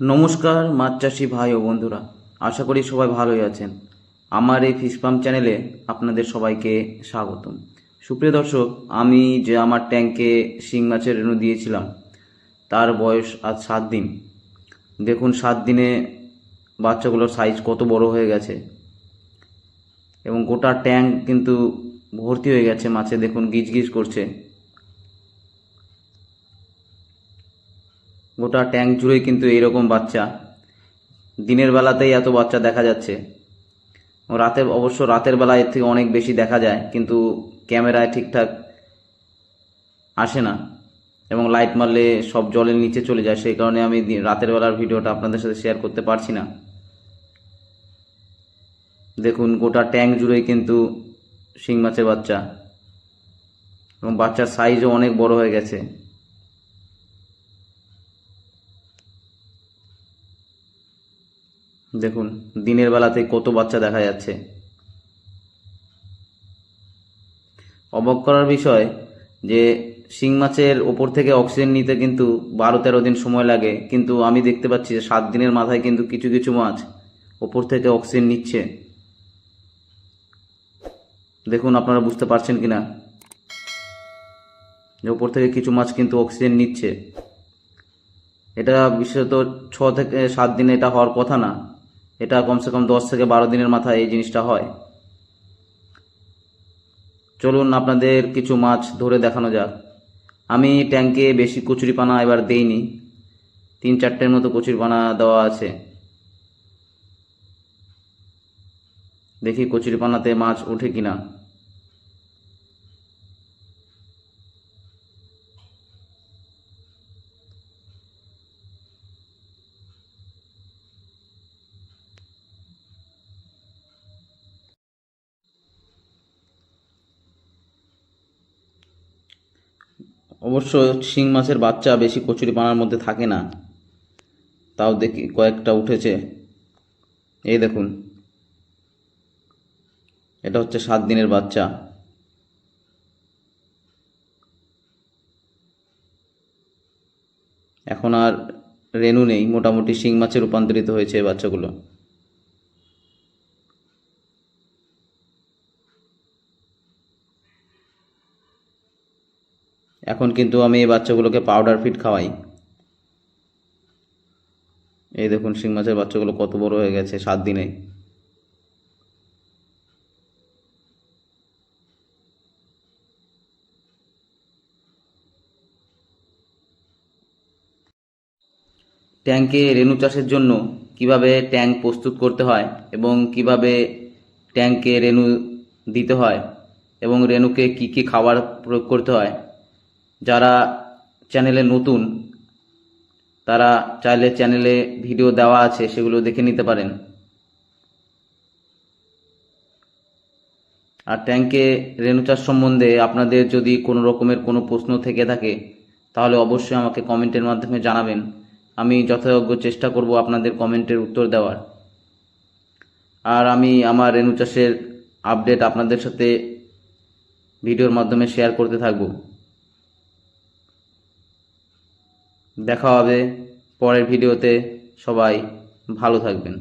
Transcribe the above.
নমস্কার, মাছ চাষি ভাই ও বন্ধুরা। আশা করি সবাই ভালোই আছেন। আমার এই ফিশ পাম্প চ্যানেলে আপনাদের সবাইকে স্বাগতম। সুপ্রিয় দর্শক, আমি যে আমার ট্যাঙ্কে শিং মাছের রেণু দিয়েছিলাম, তার বয়স আজ সাত দিন। দেখুন, সাত দিনে বাচ্চাগুলোর সাইজ কত বড় হয়ে গেছে। এবং গোটা ট্যাঙ্ক কিন্তু ভর্তি হয়ে গেছে, মাছে দেখুন গিজ গিজ করছে। গোটা ট্যাঙ্ক জুড়েই কিন্তু এইরকম বাচ্চা। দিনের বেলাতেই এত বাচ্চা দেখা যাচ্ছে। রাতে অবশ্য রাতের বেলা এর থেকে অনেক বেশি দেখা যায়, কিন্তু ক্যামেরায় ঠিকঠাক আসে না এবং লাইট মারলে সব জলের নিচে চলে যায়। সেই কারণে আমি রাতের বেলার ভিডিওটা আপনাদের সাথে শেয়ার করতে পারছি না। দেখুন, গোটা ট্যাঙ্ক জুড়েই কিন্তু শিং মাছের বাচ্চা এবং বাচ্চার সাইজও অনেক বড় হয়ে গেছে। দেখুন, দিনের বেলাতে কত বাচ্চা দেখা যাচ্ছে। অবাক করার বিষয় যে, শিং মাছের ওপর থেকে অক্সিজেন নিতে কিন্তু বারো তেরো দিন সময় লাগে, কিন্তু আমি দেখতে পাচ্ছি যে সাত দিনের মাথায় কিন্তু কিছু কিছু মাছ ওপর থেকে অক্সিজেন নিচ্ছে। দেখুন, আপনারা বুঝতে পারছেন কিনা? যে ওপর থেকে কিছু মাছ কিন্তু অক্সিজেন নিচ্ছে। এটা বিশেষত ছ থেকে সাত দিনে এটা হওয়ার কথা না। এটা কমসে কম দশ থেকে বারো দিনের মাথায় এই জিনিসটা হয়। চলুন আপনাদের কিছু মাছ ধরে দেখানো যাক। আমি ট্যাঙ্কে বেশি কচুরিপানা এবার দেইনি। তিন চারটের মতো কচুরিপানা দেওয়া আছে। দেখি কচুরিপানাতে মাছ ওঠে কিনা। অবশ্য শিং মাছের বাচ্চা বেশি কচুরিপানার মধ্যে থাকে না। তাও দেখি কয়েকটা উঠেছে। এই দেখুন। এটা হচ্ছে সাত দিনের বাচ্চা। এখন আর রেনু নেই। মোটামুটি শিং মাছে রূপান্তরিত হয়েছে এই বাচ্চাগুলো। এখন কিন্তু আমি এই বাচ্চাগুলোকে পাউডার ফিড খাওয়াই। এই দেখুন শিং মাছের বাচ্চাগুলো কত বড় হয়ে গেছে সাত দিনে। ট্যাঙ্কে রেণু চাষের জন্য কীভাবে ট্যাঙ্ক প্রস্তুত করতে হয় এবং কীভাবে ট্যাঙ্কে রেণু দিতে হয় এবং রেণুকে কি কি খাবার প্রয়োগ করতে হয় যারা চ্যানেলে নতুন, তারা চাইলে চ্যানেলে ভিডিও দেওয়া আছে, সেগুলো দেখে নিতে পারেন। আর ট্যাঙ্কে রেণু চাষ সম্বন্ধে আপনাদের যদি কোনো রকমের কোনো প্রশ্ন থেকে থাকে, তাহলে অবশ্যই আমাকে কমেন্টের মাধ্যমে জানাবেন। আমি যথাযোগ্য চেষ্টা করব আপনাদের কমেন্টের উত্তর দেওয়ার। আর আমি আমার রেণু চাষের আপডেট আপনাদের সাথে ভিডিওর মাধ্যমে শেয়ার করতে থাকব। দেখা হবে পরের ভিডিওতে। সবাই ভালো থাকবেন।